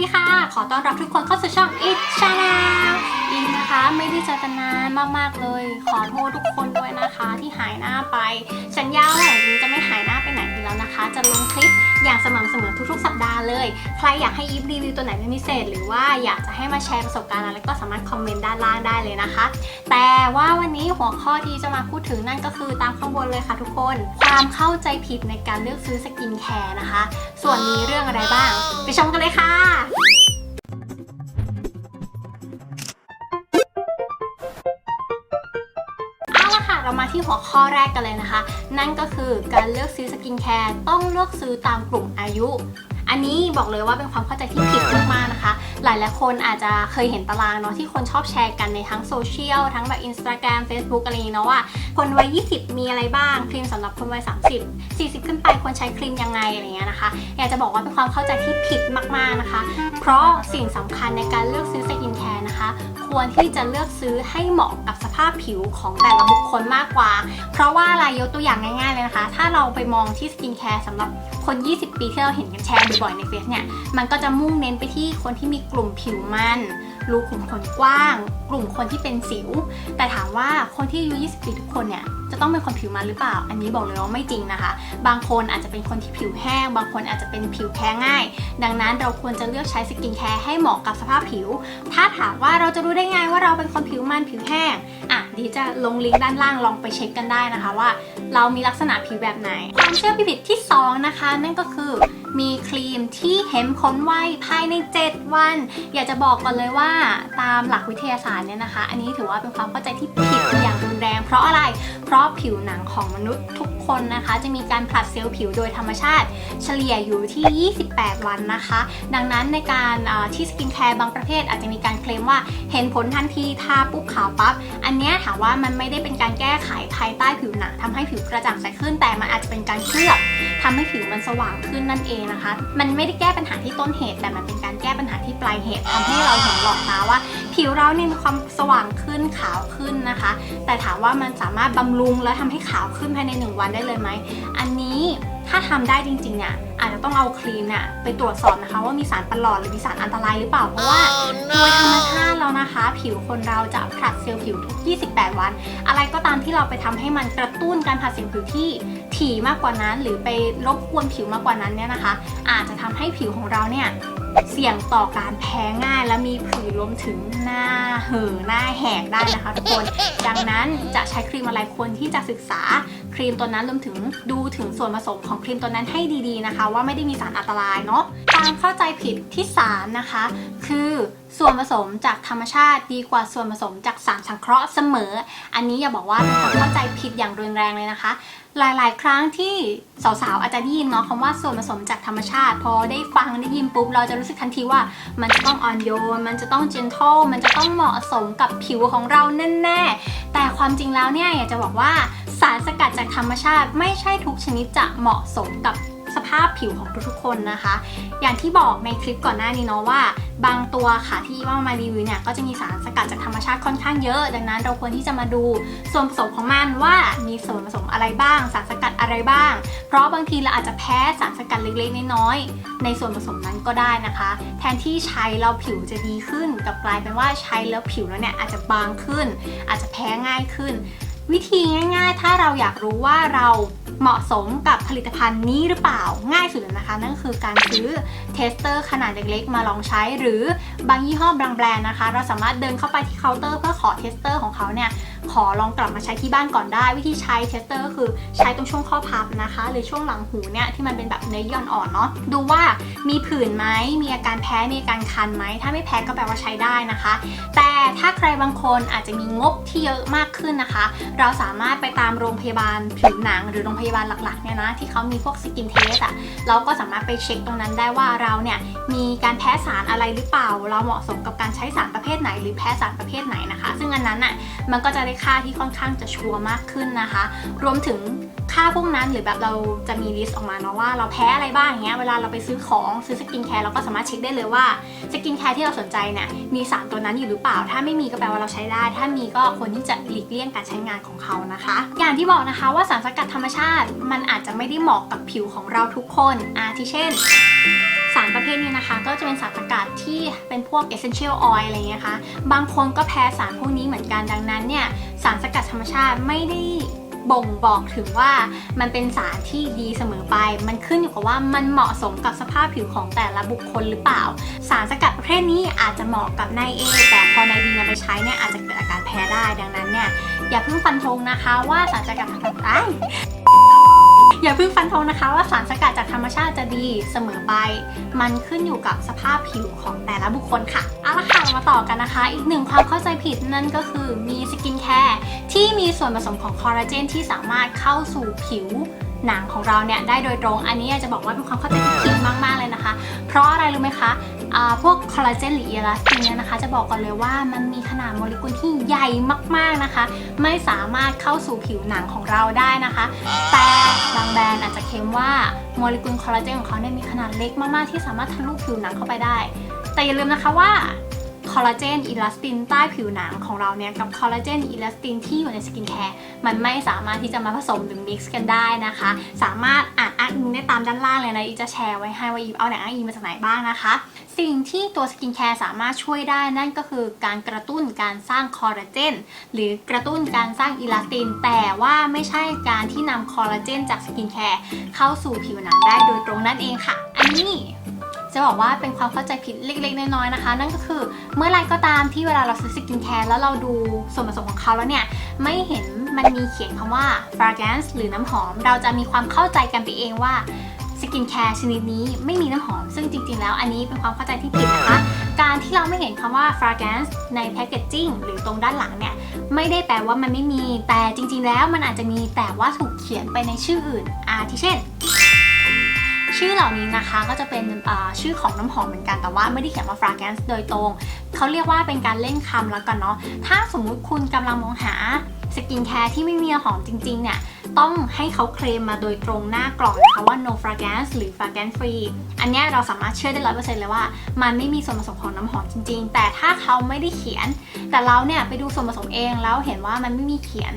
ดีค่ะ ขอต้อนรับทุกคนเข้าสู่ช่องอิชชาอินนะคะ ไม่ได้เจอกันนานมากๆเลย ขอโทษทุกคนด้วยนะคะที่หายหน้าไป สัญญาว่าหลังนี้จะไม่หายหน้า แล้วนะคะ จะลงคลิปอย่างสม่ำเสมอทุกๆ สัปดาห์เลย ใครอยากให้อีฟรีวิวตัวไหนเป็นพิเศษ หรือว่าอยากจะให้มาแชร์ประสบการณ์อะไรก็สามารถคอมเมนต์ด้านล่างได้เลยนะคะ แต่ว่าวันนี้หัวข้อที่จะมาพูดถึงนั่นก็คือตามข้างบนเลยค่ะทุกคน ความเข้าใจผิดในการเลือกซื้อสกินแคร์นะคะ ส่วนมีเรื่องอะไรบ้าง ไปชมกันเลยค่ะ เอาละค่ะเรามาที่หัวข้อแรกกันเลยนะคะ นั่นก็คือการเลือกซื้อสกินแคร์ต้องเลือกซื้อตามกลุ่มอายุ อันนี้บอกเลยว่าเป็นความเข้าใจที่ผิดมากๆนะคะ หลายๆคนอาจจะเคยเห็นตารางเนาะที่คนชอบแชร์กันในทั้งโซเชียลทั้งแบบ Instagram Facebook อะไรอย่างเงี้ยเนาะว่า คนวัย 20 มีอะไรบ้าง ครีมสำหรับคนวัย 30 40 ขึ้นไปควรใช้ครีมยังไงอะไรเงี้ยนะคะ อยากจะบอกว่าเป็นความเข้าใจที่ผิดมากๆนะคะ เพราะสิ่งสำคัญในการเลือกซื้อสกินแคร์นะคะ ควรที่จะเลือกซื้อให้เหมาะกับสภาพผิวของแต่ละบุคคลมากกว่า เพราะว่าอะไรยกตัวอย่างง่ายๆเลยนะคะ ถ้าเราไปมองที่สกินแคร์สำหรับ 20 ปีที่เราเห็นกันแชร์บ่อยในเฟซเนี่ย มันก็จะมุ่งเน้นไปที่คนที่มีกลุ่มผิวมันรูขุมขนกว้าง กลุ่มคนที่เป็นสิว แต่ถามว่าคนที่อายุ 20 ปีทุกคนเนี่ย จะต้องเป็นคนผิวมันหรือเปล่า อันนี้บอกเลยว่าไม่จริงนะคะ บางคนอาจจะเป็นคนที่ผิวแห้ง บางคนอาจจะเป็นผิวแพ้ง่าย ดังนั้นเราควรจะเลือกใช้สกินแคร์ให้เหมาะกับสภาพผิว ถ้าถามว่าเราจะรู้ได้ไงว่าเราเป็นคนผิวมันผิวแห้ง อะ ดีจะลงลิงก์ด้านล่างลองไปเช็คกันได้นะคะว่า เรามีลักษณะผิวแบบไหน ความเชื่อผิดที่สองนะคะ นั่นก็คือมีครีมที่เห็นผลไวภายใน 7 วัน อยากจะบอกก่อนเลยว่าตามหลักวิทยาศาสตร์เนี่ยนะคะ อันนี้ถือว่าเป็นความเข้าใจที่ผิดอย่าง แรง เพราะอะไร เพราะผิวหนังของมนุษย์ทุกคนนะคะ จะมีการผลัดเซลล์ผิวโดยธรรมชาติ เฉลี่ยอยู่ที่ 28 วันนะคะ ดังนั้นในการที่สกินแคร์บางประเภทอาจจะมีการเคลมว่าเห็นผลทันทีทาปุ๊บขาวปั๊บ อันนี้ถามว่ามันไม่ได้เป็นการแก้ไขภายใต้ผิวหนังทำให้ผิวกระจ่างใสขึ้น แต่มันอาจจะเป็นการเคลือบทำให้ผิวมันสว่างขึ้นนั่นเองนะคะ มันไม่ได้แก้ปัญหาที่ต้นเหตุ แต่มันเป็นการแก้ปัญหาที่ปลายเหตุทำให้เราเห็นหลอกตาว่าผิวเราเนี่ยมีความสว่างขึ้นขาวขึ้นนะคะ แต่ถามว่ามันสามารถบำรุงและทำให้ขาวขึ้นภายในหนึ่งวันได้เลยไหม อันนี้ถ้าทำได้จริงๆเนี่ยอาจจะต้องเอาครีมเนี่ยไปตรวจสอบนะคะ ว่ามีสารประหลอดหรือมีสารอันตรายหรือเปล่า เพราะว่าโดยธรรมชาติแล้วนะคะ ผิวคนเราจะผลัดเซลล์ผิวทุก 28 วัน อะไรก็ตามที่เราไปทำให้มันกระตุ้นการผลัดเซลล์ผิวที่ ถี่มากกว่านั้น หรือไปรบกวนผิวมากกว่านั้นเนี่ยนะคะ อาจจะทำให้ผิวของเราเนี่ยเสี่ยงต่อการแพ้ง่ายและมีผื่นรวมถึงหน้าเห่อหน้าแหกได้นะคะทุกคน ดังนั้นจะใช้ครีมอะไรควรที่จะศึกษาครีมตัวนั้นรวมถึงดูถึงส่วนผสมของครีมตัวนั้นให้ดีๆนะคะ ว่าไม่ได้มีสารอันตรายเนาะการเข้าใจผิดที่สามนะคะ คือส่วนผสมจากธรรมชาติดีกว่าส่วนผสมจากสารสังเคราะห์เสมอ อันนี้อย่าบอกว่าเป็นความเข้าใจผิดอย่างรุนแรงเลยนะคะ หลายๆ ครั้งที่สาวๆ อาจจะได้ยินเนาะคำว่าส่วนผสมจากธรรมชาติ พอได้ฟังได้ยินปุ๊บ เราจะรู้สึกทันทีว่า มันจะต้องอ่อนโยน มันจะต้องเจนท l e มันจะต้องเหมาะสมกับผิวของเราแน่ๆ แต่ความจริงแล้วเนี่ยอยากจะบอกว่าสารสกัดจากธรรมชาติไม่ใช่ทุกชนิดจะเหมาะสมกับ สภาพผิวของทุกๆคนนะคะ อย่างที่บอกในคลิปก่อนหน้านี้เนาะว่า บางตัวค่ะที่ว่ามารีวิวเนี่ยก็จะมีสารสกัดจากธรรมชาติค่อนข้างเยอะ ดังนั้นเราควรที่จะมาดูส่วนผสมของมันว่ามีส่วนผสมอะไรบ้าง สารสกัดอะไรบ้าง เพราะบางทีเราอาจจะแพ้สารสกัดเล็กๆน้อยๆในส่วนผสมนั้นก็ได้นะคะ แทนที่ใช้แล้วผิวจะดีขึ้นกลับกลายเป็นว่าใช้แล้วผิวแล้วเนี่ยอาจจะบางขึ้น อาจจะแพ้ง่ายขึ้น วิธีง่ายๆ ถ้าเราอยากรู้ว่าเราเหมาะสมกับผลิตภัณฑ์นี้หรือเปล่าง่ายสุดเลยนะคะ นั่นก็คือการซื้อเทสเตอร์ขนาดเล็กๆ มาลองใช้หรือ บางยี่ห้อบางแบรนด์นะคะ เราสามารถเดินเข้าไปที่เคาน์เตอร์เพื่อขอเทสเตอร์ของเขาเนี่ยขอลองกลับมาใช้ที่บ้านก่อนได้ วิธีใช้เทสเตอร์ก็คือใช้ตรงช่วงข้อพับนะคะ หรือช่วงหลังหูเนี่ยที่มันเป็นแบบเนื้อเยื่ออ่อนเนาะดูว่ามีผื่นไหมมีอาการแพ้มีอาการคันไหมถ้าไม่แพ้ก็แปลว่าใช้ได้นะคะ แต่ถ้าใครบางคนอาจจะมีงบที่เยอะมากขึ้นนะคะ เราสามารถไปตามโรงพยาบาลผิวหนัง หรือโรงพยาบาลหลักๆเนี่ยนะที่เขามีพวกสกินเทสอะเราก็สามารถไปเช็คตรงนั้นได้ว่าเราเนี่ยมีการแพ้สารอะไรหรือเปล่าเราเหมาะสมกับการใช้สารประเภทไหน หรือแพ้สารประเภทไหนนะคะ ซึ่งอันนั้นอะมันก็จะได้ค่าที่ค่อนข้างจะชัวร์มากขึ้นนะคะ รวมถึงค่าพวกนั้นหรือแบบเราจะมีลิสต์ออกมาเนาะว่าเราแพ้อะไรบ้างอย่างเงี้ยเวลาเราไปซื้อของซื้อสกินแคร์เราก็สามารถเช็คได้เลยว่าสกินแคร์ที่เราสนใจเนี่ยมีสารตัวนั้นอยู่หรือเปล่า ถ้าไม่มีก็แปลว่าเราใช้ได้ ถ้ามีก็ควรที่จะหลีกเลี่ยงการใช้งานของเขานะคะ อย่างที่บอกนะคะว่าสารสกัดธรรมชาติมันอาจจะไม่ได้เหมาะกับผิวของเราทุกคนอาทิเช่น สารประเภทนี้นะคะ ก็จะเป็นสารสกัดที่เป็นพวก essential oil อะไรเงี้ยคะบางคนก็แพ้สารพวกนี้เหมือนกันดังนั้นเนี่ยสารสกัดธรรมชาติไม่ได้บ่งบอกถึงว่ามันเป็นสารที่ดีเสมอไป มันขึ้นอยู่กับว่ามันเหมาะสมกับสภาพผิวของแต่ละบุคคลหรือเปล่า สารสกัดประเภทนี้อาจจะเหมาะกับนาย A แต่พอนาย B นำไปใช้เนี่ยอาจจะเกิดอาการแพ้ได้ ดังนั้นเนี่ยอย่าเพิ่งฟันธงนะคะว่าสารสกัดทางไอ อย่าเพิ่งฟันธงนะคะว่าสารสกัดจากธรรมชาติจะดีเสมอไป มันขึ้นอยู่กับสภาพผิวของแต่ละบุคคลค่ะ เอาละค่ะมาต่อกันนะคะ อีกหนึ่งความเข้าใจผิดนั่นก็คือมีสกินแคร์ที่มีส่วนผสมของคอลลาเจนที่สามารถเข้าสู่ผิวหนังของเราเนี่ยได้โดยตรง อันนี้อยากจะบอกว่าเป็นความเข้าใจผิดมาก ๆ เลยนะคะ เพราะอะไรรู้ไหมคะพวกคอลลาเจนหรือเอลาสตินเนี่ยนะคะ จะบอกก่อนเลยว่ามันมีขนาดโมเลกุลที่ใหญ่มาก ๆ นะคะ ไม่สามารถเข้าสู่ผิวหนังของเราได้นะคะ แต่ แบรนด์อาจจะเค็มว่าโมเลกุลคอลลาเจนของเขาเนี่ยมีขนาดเล็กมากๆที่สามารถทะลุผิวหนังเข้าไปได้ แต่อย่าลืมนะคะว่าคอลลาเจนอิลาสตินใต้ผิวหนังของเราเนี่ยกับคอลลาเจนอิลาสตินที่อยู่ในสกินแคร์มันไม่สามารถที่จะมาผสมหรือมิกซ์กันได้นะคะ สามารถ อ้างอิงได้ตามด้านล่างเลยนะอีจะแชร์ไว้ให้ว่าอีเอาแหล่งอ้างอิงมาจากไหนบ้างนะคะ สิ่งที่ตัวสกินแคร์สามารถช่วยได้นั่นก็คือการกระตุ้นการสร้างคอลลาเจนหรือกระตุ้นการสร้างอิลาสติน แต่ว่าไม่ใช่การที่นำคอลลาเจนจากสกินแคร์เข้าสู่ผิวหนังได้โดยตรงนั่นเองค่ะ อันนี้จะบอกว่าเป็นความเข้าใจผิดเล็กๆ น้อยๆ นะคะ นั่นก็คือเมื่อไรก็ตามที่เวลาเราซื้อสกินแคร์แล้วเราดูส่วนผสมของเขาแล้วเนี่ย ไม่เห็น มันมีเขียนคำว่า fragrance หรือน้ำหอม เราจะมีความเข้าใจกันไปเองว่าสกินแคร์ชนิดนี้ไม่มีน้ำหอม ซึ่งจริงๆ แล้วอันนี้เป็นความเข้าใจที่ผิดนะคะ การที่เราไม่เห็นคำว่า fragrance ในแพคเกจจิ้งหรือตรงด้านหลังเนี่ย ไม่ได้แปลว่ามันไม่มี แต่จริงๆ แล้วมันอาจจะมีแต่ว่าถูกเขียนไปในชื่ออื่น อาทิเช่น ชื่อเหล่านี้นะคะก็จะเป็นชื่อของน้ำหอมเหมือนกัน แต่ว่าไม่ได้เขียนว่า fragrance โดยตรง เขาเรียกว่าเป็นการเล่นคำแล้วกันเนาะ ถ้าสมมุติคุณกำลังมองหา สกินแคร์ที่ไม่มีน้ำหอมจริงๆเนี่ยต้องให้เขาเคลมมาโดยตรงหน้ากล่องนะคะว่า no fragrance หรือ fragrance free อันนี้เราสามารถเชื่อได้ร้อยเปอร์เซ็นต์เลยว่า มันไม่มีส่วนผสมของน้ำหอมจริง ๆ แต่ถ้าเขาไม่ได้เขียน แต่เราเนี่ยไปดูส่วนผสมเองแล้วเห็นว่ามันไม่มีเขียน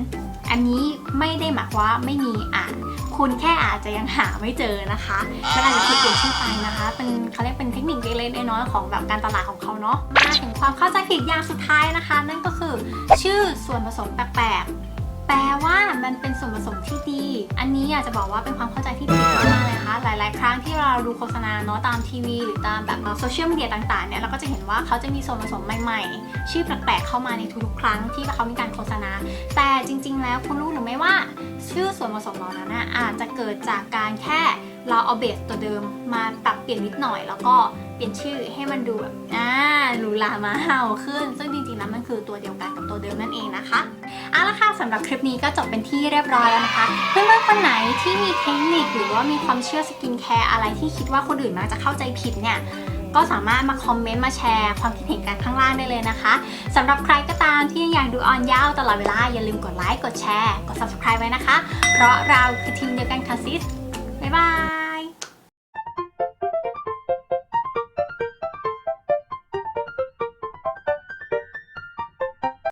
อันนี้ไม่ได้หมายว่าไม่มีอ่าน คุณแค่อาจจะยังหาไม่เจอนะคะมันอาจจะถูกเปลี่ยนชื่อไปนะคะ เป็นเขาเรียกเป็นเทคนิคเล็กๆน้อยๆของแบบการตลาดของเขาเนาะมาถึงความเข้าใจผิดอย่างสุดท้ายนะคะ นั่นก็คือชื่อส่วนผสมแปลกๆ แปลว่ามันเป็นส่วนผสมที่ดี อันนี้อยากจะบอกว่าเป็นความเข้าใจที่ผิดมากๆเลยนะคะ หลาย ๆ ครั้งที่เราดูโฆษณาเนาะตามทีวี หรือตามแบบโซเชียลมีเดียต่าง ๆ เนี่ยเราก็จะเห็นว่าเขาจะมีส่วนผสมใหม่ ๆ ชื่อแปลก ๆ เข้ามาในทุกๆครั้งที่เขามีการโฆษณา แต่จริง ๆ แล้วคุณรู้หรือไม่ว่า ชื่อส่วนผสมเหล่านั้นอาจจะเกิดจากการแค่เราเอาเบสตัวเดิมมาปรับเปลี่ยนนิดหน่อยแล้วก็ เปลี่ยนชื่อให้มันดูแบบอ่าหรูหรามาเห่าขึ้น ซึ่งจริงๆแล้วมันคือตัวเดียวกันกับตัวเดิมนั่นเองนะคะเอาละค่ะสำหรับคลิปนี้ก็จบเป็นที่เรียบร้อยแล้วนะคะ เพื่อนๆคนไหนที่มีเทคนิคหรือว่ามีความเชื่อสกินแคร์อะไรที่คิดว่าคนอื่นมักจะเข้าใจผิดเนี่ยก็สามารถมาคอมเมนต์มาแชร์ความคิดเห็นกันข้างล่างได้เลยนะคะสำหรับใครก็ตามที่ยังอยากดูออนยาวตลอดเวลา อย่าลืมกดไลค์กดแชร์ กด subscribe ไว้นะคะ เพราะเราคือทีมเดียวกันค่ะซิสบ๊ายบาย